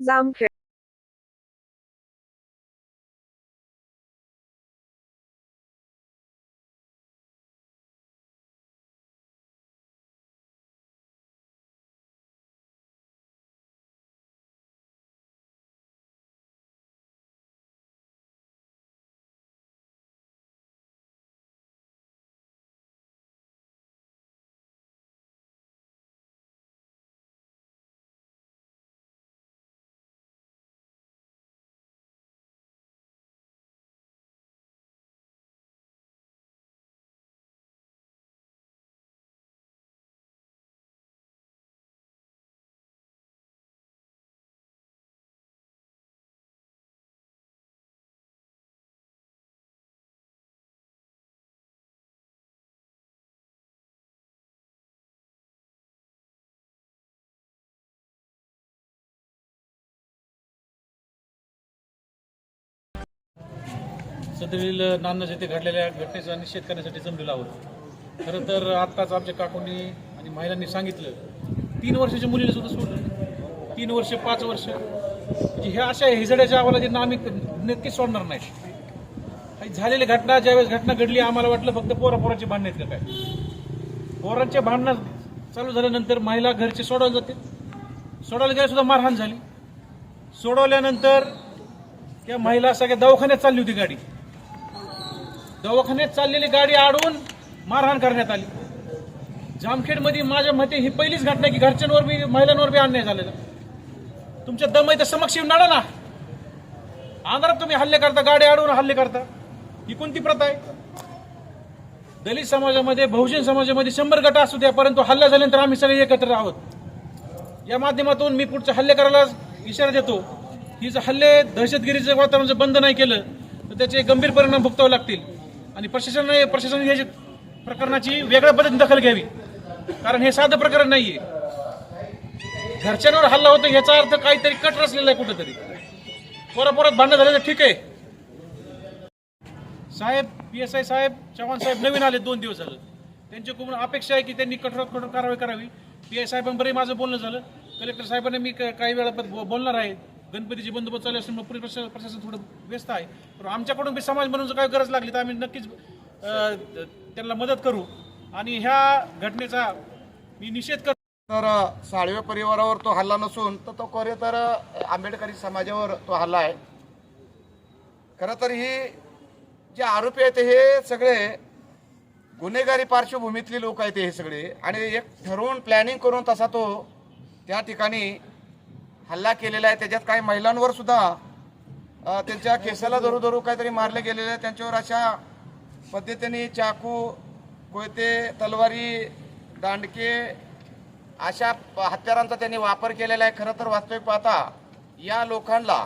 जामखेड सदरील नांदज येथे घडलेल्या घटनेचा निषेध करण्यासाठी जमलेलो आहोत. खरं तर आत्ताच आमच्या काकूंनी आणि महिलांनी सांगितलं तीन वर्षाच्या मुलीला सुद्धा सोडलं तीन वर्ष पाच वर्ष. म्हणजे ह्या अशा हिजड्याच्या अवलादींना आम्ही नक्कीच सोडणार नाही. झालेली घटना ज्यावेळेस घटना घडली आम्हाला वाटलं फक्त पोरा पोराची भांडणं आहेत का काय? पोरांच्या भांडणं चालू झाल्यानंतर महिला घरचे सोडवले जाते. सोडवायला गेल्या सुद्धा मारहाण झाली. सोडवल्यानंतर त्या महिला सगळ्या दवाखान्यात चालली होती गाडी. दवाखान्यात चाललेली गाडी आडून मारहाण करण्यात आली. जामखेडमध्ये माझ्या मते ही पहिलीच घटना की घरच्यांवर बी महिलांवर बी अन्याय झालेला. तुमच्या दम तर समक्ष येऊन नाडा ना. अंधारात तुम्ही हल्ले करता गाडी अडवून हल्ले करता. ही कोणती प्रथा आहे? दलित समाजामध्ये बहुजन समाजामध्ये शंभर गट असू द्या परंतु हल्ला झाल्यानंतर आम्ही सगळे एकत्र आहोत. या माध्यमातून मी पुढचे हल्ले करायला इशारा देतो. ही जर हल्ले दहशतगिरीचं वातावरण जर बंद नाही केलं तर त्याचे गंभीर परिणाम भुगतावे लागतील. आणि प्रशासनाने प्रशासन या प्रकरणाची वेगळ्या पद्धतीने दखल घ्यावी. कारण हे साधं प्रकरण नाहीये. घरच्यांवर हल्ला होतो याचा अर्थ काहीतरी कट रचलेला आहे कुठेतरी. पोरा पोरात भांडण झालं तर ठीक आहे. साहेब पी एस आय साहेब चव्हाण साहेब नवीन आले दोन दिवस झालं. त्यांच्याकडून अपेक्षा आहे की त्यांनी कठोरात कठोर कारवाई करावी. पी आय साहेबांबरही माझं बोलणं झालं. कलेक्टर साहेबांना मी क- काही वेळा बो- बोलणार आहे. गणपतीची बंदोबस्त चालू असल्यामुळे पोलीस प्रशासन प्रशासन थोडं व्यस्त आहे. पण आमच्याकडून बी समाज म्हणून जर काय गरज लागली तर आम्ही नक्कीच त्यांना मदत करू. आणि ह्या घटनेचा मी निषेध करतो तर साळवे परिवारावर तो हल्ला नसून तर तो खरे तर आंबेडकरी समाजावर तो हल्ला आहे. खरं तर ही जे आरोपी आहेत हे सगळे गुन्हेगारी पार्श्वभूमीतले लोक आहेत हे सगळे. आणि एक ठरवून प्लॅनिंग करून तसा तो त्या ठिकाणी हल्ला केलेला आहे. त्याच्यात काही महिलांवर सुद्धा त्यांच्या केसाला धरू धरू काहीतरी मारले गेलेले आहे त्यांच्यावर अशा पद्धतीने चाकू कोयते तलवारी दांडके अशा हत्यारांचा त्यांनी वापर केलेला आहे. खरं तर वास्तविक पाहता या लोकांना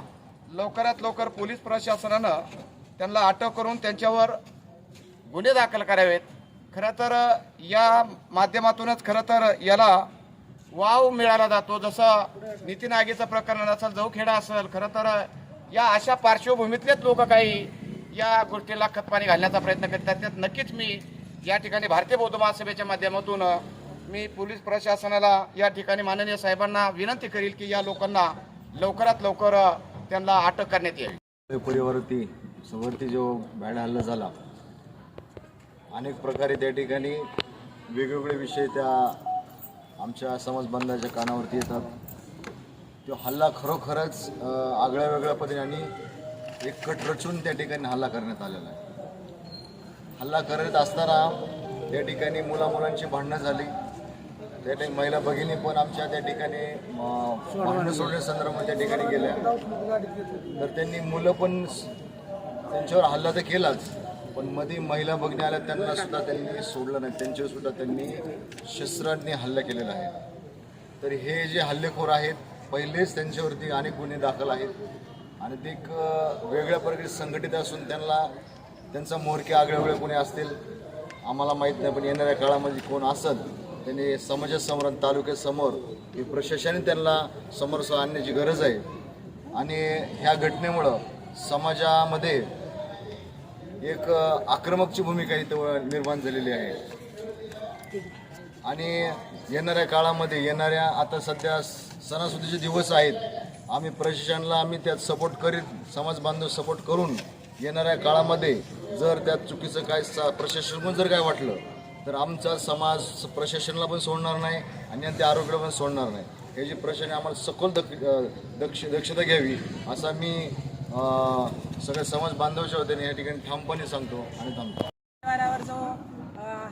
लवकरात लवकर पोलीस प्रशासनानं त्यांना अटक करून त्यांच्यावर गुन्हे दाखल करावेत. खरं तर या माध्यमातूनच खरं तर याला वाव मिळाला जातो. जसं नितीन आगेचं प्रकरण असेल जवखेडा असेल खरं तर या अशा पार्श्वभूमीतलेच लोक काही या गोष्टीला खतपाणी घालण्याचा प्रयत्न करतात. त्यात नक्कीच मी या ठिकाणी भारतीय बौद्ध महासभेच्या माध्यमातून मी पोलीस प्रशासनाला या ठिकाणी माननीय साहेबांना विनंती करील की या लोकांना लवकरात लवकर त्यांना अटक करण्यात यावी परिवारती समोरती जो बॅड हल्ला झाला अनेक प्रकारे त्या ठिकाणी वेगवेगळे विषय त्या आमच्या समाज बांधवाच्या कानावरती येतात. तो हल्ला खरोखरच आगळ्या वेगळ्या पद्धतीने आणि एक कट रचून त्या ठिकाणी हल्ला करण्यात आलेला आहे. हल्ला करत असताना त्या ठिकाणी मुलामुलांची भांडणं झाली. त्या ठिकाणी महिला भगिनी पण आमच्या त्या ठिकाणी भांडणं सोडण्यासंदर्भात त्या ठिकाणी गेल्या. तर त्यांनी मुलं पण त्यांच्यावर हल्ला तर केलाच. पण मध्ये महिला बघण्या आल्या त्यांना सुद्धा त्यांनी सोडलं नाही. त्यांच्यावर सुद्धा त्यांनी शस्त्रांनी हल्ला केलेला आहे. तर हे जे हल्लेखोर आहेत पहिलेच त्यांच्यावरती अनेक गुन्हे दाखल आहेत. आणि ते एक वेगळ्या प्रकारे संघटित असून त्यांना त्यांचा मोरके आगळेवेगळे कोणी असतील. आम्हाला माहीत नाही पण येणाऱ्या काळामध्ये कोण असत त्यांनी समाजासमोर आणि तालुक्यासमोर ही प्रशासनाने त्यांना समोर आणण्याची गरज आहे. आणि ह्या घटनेमुळं समाजामध्ये एक आक्रमकची भूमिका इथं निर्माण झालेली आहे. आणि येणाऱ्या काळामध्ये येणाऱ्या आता सध्या सणासुदीचे दिवस आहेत. आम्ही प्रशासनाला आम्ही त्यात सपोर्ट करीत समाज बांधव सपोर्ट करून येणाऱ्या काळामध्ये जर त्यात चुकीचं काय सा- जर काय वाटलं तर आमचा समाज प्रशासनाला पण सोडणार नाही आणि त्या आरोग्याला पण सोडणार नाही. याची प्रशासन आम्हाला सखोल दक्ष दक्षता घ्यावी असा मी सगळे सगळ्या समाज बांधवाच्या होते या ठिकाणी ठामपणे सांगतो आणि थांबतो. परिवारावर जो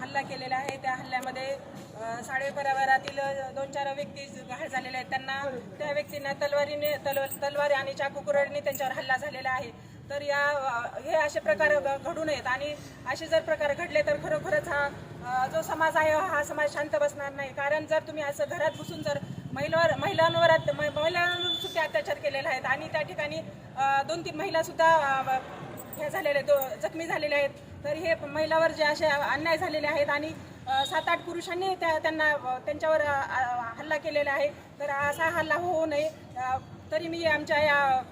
हल्ला केलेला आहे त्या हल्ल्यामध्ये साडे परिवारातील दोन चार व्यक्ती घायल झालेले आहेत. त्यांना त्या व्यक्तींना तलवारीने तल तलवारी आणि चाकू कुरडीने त्यांच्यावर हल्ला झालेला आहे. तर या हे असे प्रकार घडू नयेत. आणि असे जर प्रकार घडले तर खरोखरच हा जो समाज आहे हा समाज शांत बसणार नाही. कारण जर तुम्ही असं घरात बसून जर महिलावर महिलांवर महिलांवर सुद्धा अत्याचार केलेला आहेत. आणि त्या ठिकाणी दोन तीन महिला सुद्धा हे झालेले दो जखमी झालेले आहेत. तर हे महिलावर जे असे अन्याय झालेले आहेत आणि सात आठ पुरुषांनी त्या त्यांना त्यांच्यावर हल्ला केलेला आहे. तर असा हल्ला होऊ नये. तरी मी आमच्या या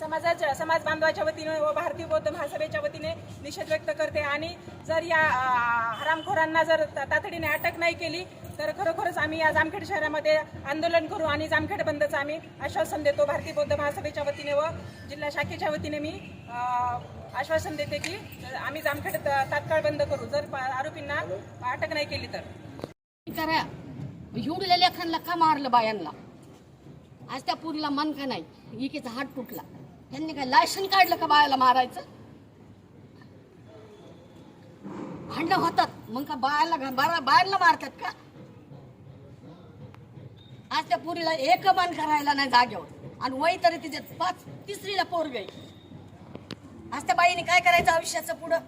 समाजाच्या समाज बांधवाच्या वतीने व भारतीय बौद्ध महासभेच्या वतीने निषेध व्यक्त करते. आणि जर या हरामखोरांना जर ता- तातडीने अटक नाही केली तर खरोखरच आम्ही या जामखेड शहरामध्ये आंदोलन करू आणि जामखेड बंदचं आम्ही आश्वासन देतो. भारतीय बौद्ध महासभेच्या वतीने व जिल्हा शाखेच्या वतीने मी आश्वासन देते की आम्ही जामखेड त- तात्काळ बंद करू. जर आरोपींना अटक नाही केली तर. करा. एवढ्या लेखांना का मारलं बायांना? आज त्या पुरीला मन का नाही? इकीचा हात तुटला. त्यांनी काय लायसन काढलं का बायाला मारायचं? भांडणं होतात. मग का बायाला बारा बाहेरला मारतात का? आज त्या पुरीला एक मान करायला नाही जागेवर. आणि वय तरी तिचे पाच तिसरीला पोर गई आज त्या बाईने काय करायचं आयुष्याचं पुढं?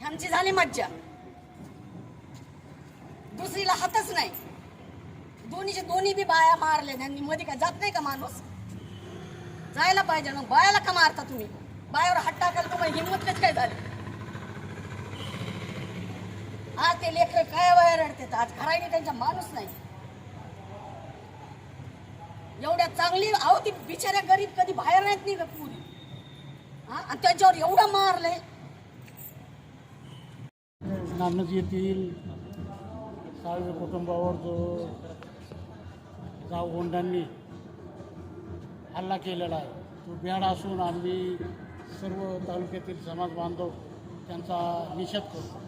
ह्यांची झाली मज्जा. दुसरीला हातच नाही. दोन्हीचे दोन्ही बी बाया मारले. त्यांनी मध्ये काय जात नाही का माणूस? जायला पाहिजे. ना बायाला का मारता तुम्ही? बायावर हात टाकाल तुम्हाला हिंमत कच काय झाली? आज ते लेकर काय वया रडतात आज घराने त्यांचा माणूस नाही. एवढ्या चांगली अहो ती बिचाऱ्या गरीब कधी बाहेर नाहीत नाही पुरी? हा? आणि त्यांच्यावर एवढं मारलंय. नानज येथील साळवे कुटुंबावर जो गावगोंडांनी हल्ला केलेला आहे तो बेड असून आम्ही सर्व तालुक्यातील समाज बांधव त्यांचा निषेध करतो.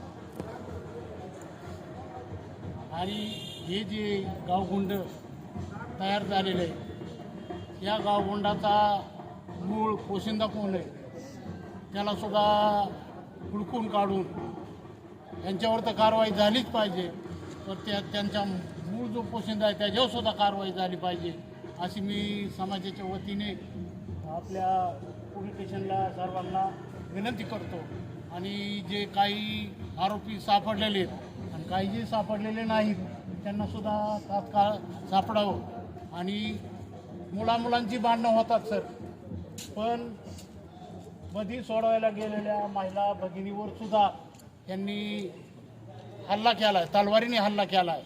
आणि हे जे गावगुंड तयार झालेले आहे या गावगुंडाचा मूळ पोशिंदा कोण आहे? त्यालासुद्धा हुडकून काढून यांच्यावर तर कारवाई झालीच पाहिजे. तर त्या त्यांच्या मूळ जो पोशिंदा आहे त्याच्यावरसुद्धा कारवाई झाली पाहिजे अशी मी समाजाच्या वतीने आपल्या पोलीस स्टेशनला सर्वांना विनंती करतो. आणि जे काही आरोपी सापडलेले आहेत आणि काही जे सापडलेले नाहीत त्यांनासुद्धा तात्काळ सापडावं. आणि मुलामुलांची भांडणं होतात सर. पण मधी सोडवायला गेलेल्या महिला भगिनीवर सुद्धा यांनी हल्ला केलाय तलवारीने हल्ला केलाय.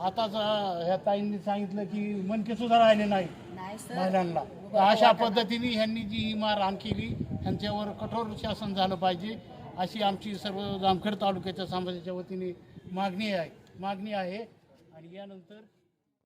आताच अं, ह्या ताईंनी सांगितलं की मनके सुद्धा राहिले नाही महिलांना. अशा पद्धतीने ह्यांनी जी ही मारहाण केली त्यांच्यावर कठोर शासन झालं पाहिजे अशी आमची सर्व जामखेड तालुक्याच्या समाजाच्या वतीने मागणी आहे मागणी आहे. आणि यानंतर